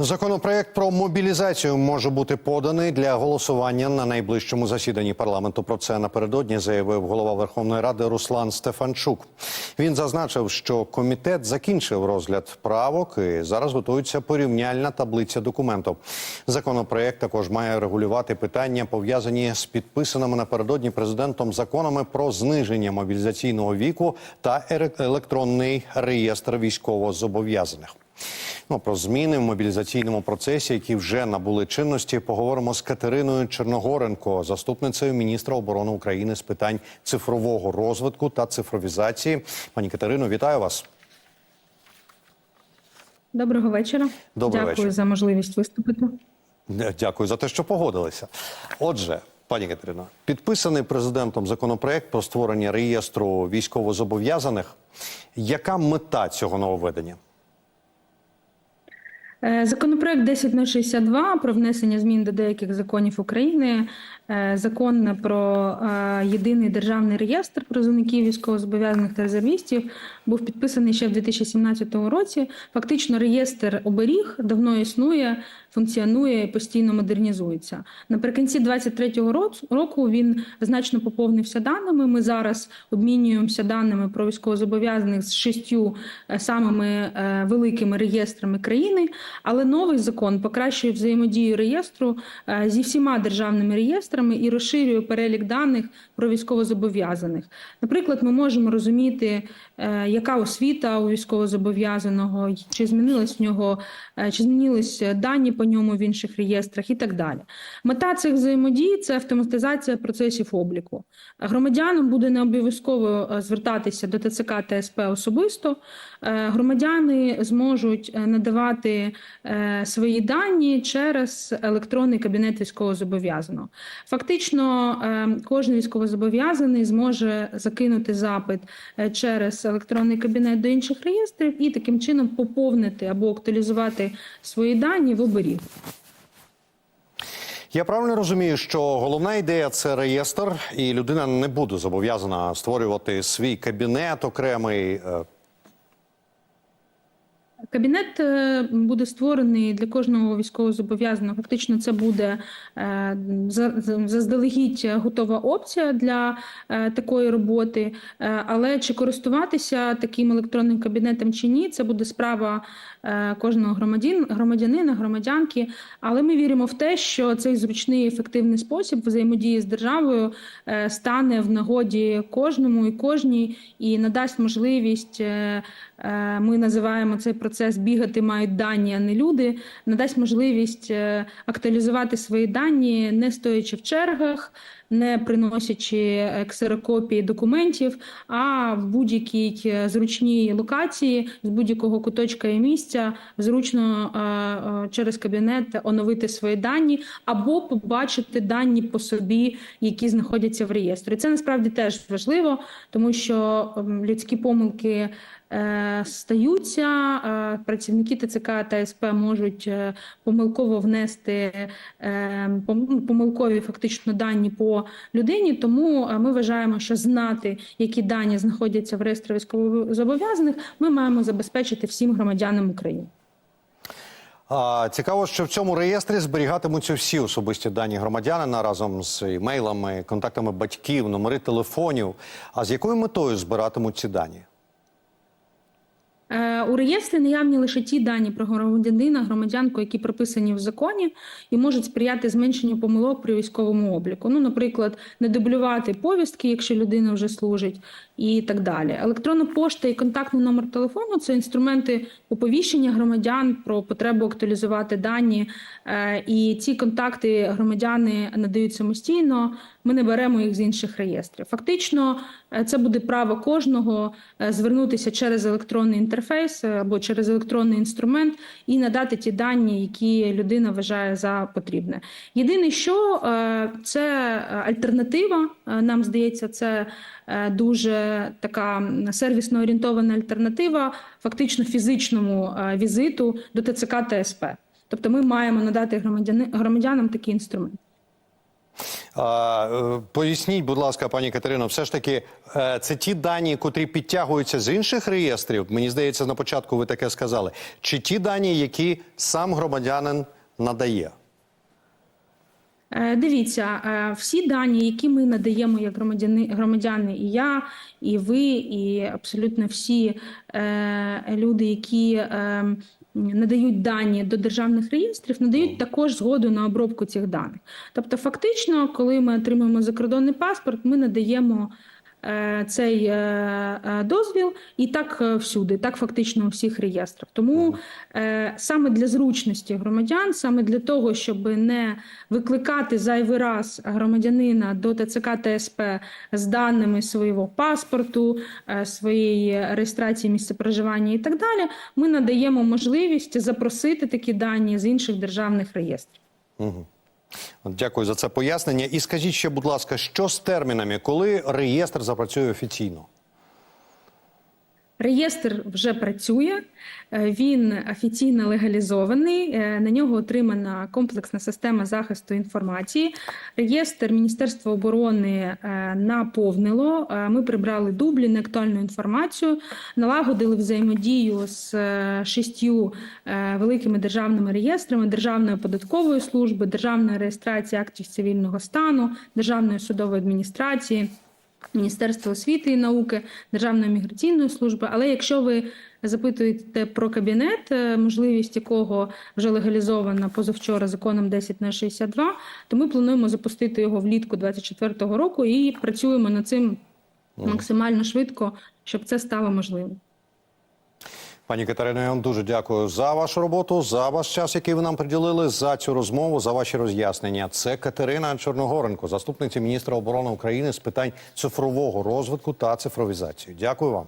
Законопроект про мобілізацію може бути поданий для голосування на найближчому засіданні парламенту. Про це напередодні заявив голова Верховної Ради Руслан Стефанчук. Він зазначив, що комітет закінчив розгляд правок і зараз готується порівняльна таблиця документу. Законопроект також має регулювати питання, пов'язані з підписаними напередодні президентом законами про зниження мобілізаційного віку та електронний реєстр військовозобов'язаних. Ну, про зміни в мобілізаційному процесі, які вже набули чинності, поговоримо з Катериною Черногоренко, заступницею міністра оборони України з питань цифрового розвитку та цифровізації. Пані Катерино, вітаю вас. Доброго вечора. Добрий Дякую вечір. за можливість виступити. Е, Дякую за те, що погодилися. Отже, пані Катерино, підписаний президентом законопроект про створення реєстру військовозобов'язаних. Яка мета цього нововведення? Е, Законопроект 10062 про внесення змін до деяких законів України, е, закон про е, єдиний державний реєстр призовників військовозобов'язаних та резервістів був підписаний ще в 2017 році. Фактично, реєстр оберіг давно існує, функціонує і постійно модернізується. Наприкінці 2023 року він значно поповнився даними. Ми зараз обмінюємося даними про військовозобов'язаних з шістю е, самими е, великими реєстрами країни. Але новий закон покращує взаємодію реєстру е, зі всіма державними реєстрами і розширює перелік даних про військовозобов'язаних. Наприклад, ми можемо розуміти, яка освіта у військовозобов'язаного, чи змінилась в нього, чи змінились дані по ньому в інших реєстрах і так далі. Мета цих взаємодій це автоматизація процесів обліку. Громадянам буде не обов'язково е, звертатися до ТЦК та СП особисто. Е, Громадяни зможуть е, надавати свої дані через електронний кабінет військовозобов'язаного. Фактично, кожен військовозобов'язаний зможе закинути запит через електронний кабінет до інших реєстрів і таким чином поповнити або актуалізувати свої дані в оберіг. Я правильно розумію, що головна ідея це реєстр, і людина не буде зобов'язана створювати свій кабінет окремий. Кабінет е, буде створений для кожного військовозобов'язаного. Фактично, це буде е, за- за- заздалегідь готова опція для е, такої роботи. Але чи користуватися таким електронним кабінетом чи ні, це буде справа кожного громадян, громадянина, громадянки. Але ми віримо в те, що цей зручний ефективний спосіб взаємодії з державою стане в нагоді кожному і кожній і надасть можливість. Ми називаємо цей процес бігати мають дані, а не люди. Надасть можливість е, актуалізувати свої дані, не стоячи в чергах, не приносячи ксерокопії документів, а в будь-якій е, зручній локації з будь-якого куточка і місця зручно е, е, через кабінет оновити свої дані або побачити дані по собі, які знаходяться в реєстрі. Це насправді теж важливо, тому що людські помилки. Стаються працівники ТЦК та СП можуть помилково внести пом- помилкові фактично дані по людині. Тому е, ми вважаємо, що знати, які дані знаходяться в реєстрі військовозобов'язаних, ми маємо забезпечити всім громадянам України. Цікаво, що в цьому реєстрі зберігатимуться всі особисті дані громадянина разом з імейлами, контактами батьків, номери телефонів. А з якою метою збиратимуть ці дані? Е, У реєстрі наявні лише ті дані про громадянина, громадянку, які прописані в законі, і можуть сприяти зменшенню помилок при військовому обліку. Ну, наприклад, не дублювати повістки, якщо людина вже служить, і так далі. Електронна пошта і контактний номер телефону це інструменти оповіщення громадян про потребу актуалізувати дані. Е, І ці контакти громадяни надають самостійно. Ми не беремо їх з інших реєстрів. Фактично, е, це буде право кожного е, звернутися через електронний інтерфейс е, або через електронний інструмент і надати ті дані, які людина вважає за потрібне. Єдине, що це альтернатива, нам здається, це дуже така сервісно орієнтована альтернатива, фактично фізичному візиту до ТЦК та СП. Тобто, ми маємо надати громадянам такий інструмент. Е, Поясніть, будь ласка, пані Катерино, все ж таки, е, це ті дані, котрі підтягуються з інших реєстрів. Мені здається, на початку ви таке сказали. Чи ті дані, які сам громадянин надає? Е, Дивіться, е, всі дані, які ми надаємо як громадяни, громадяни, і я, і ви, і абсолютно всі е, люди, які надають дані до державних реєстрів, надають також згоду на обробку цих даних. Тобто, фактично, коли ми отримуємо закордонний паспорт, ми надаємо. Е, Цей е, е, дозвіл і так всюди, так фактично у всіх реєстрах. Тому саме для зручності громадян, саме для того, щоб не викликати зайвий раз громадянина до ТЦК ТСП з даними свого паспорту, своєї реєстрації місця проживання і так далі, ми надаємо можливість запросити такі дані з інших державних реєстрів. От Дякую за це пояснення. І скажіть ще, будь ласка, що з термінами, коли реєстр запрацює офіційно? Реєстр вже працює, е, він офіційно легалізований. е, На нього отримана комплексна система захисту інформації. Реєстр Міністерства оборони е, наповнило. Ми прибрали дублі, неактуальну інформацію, налагодили взаємодію з шістю великими державними реєстрами Державної податкової служби, Державної реєстрації актів цивільного стану, Державної судової адміністрації. Міністерства освіти і науки, Державної міграційної служби. Але якщо ви запитуєте про кабінет, е, можливість якого вже легалізована позавчора законом 10 на 62, то ми плануємо запустити його влітку 2024 року і працюємо над цим максимально швидко, щоб це стало можливим. Пані Катерино, я вам дуже дякую за вашу роботу, за ваш час, який ви нам приділили, за цю розмову, за ваші роз'яснення. Це Катерина Чорногоренко, заступниця міністра оборони України з питань цифрового розвитку та цифровізації. Дякую вам.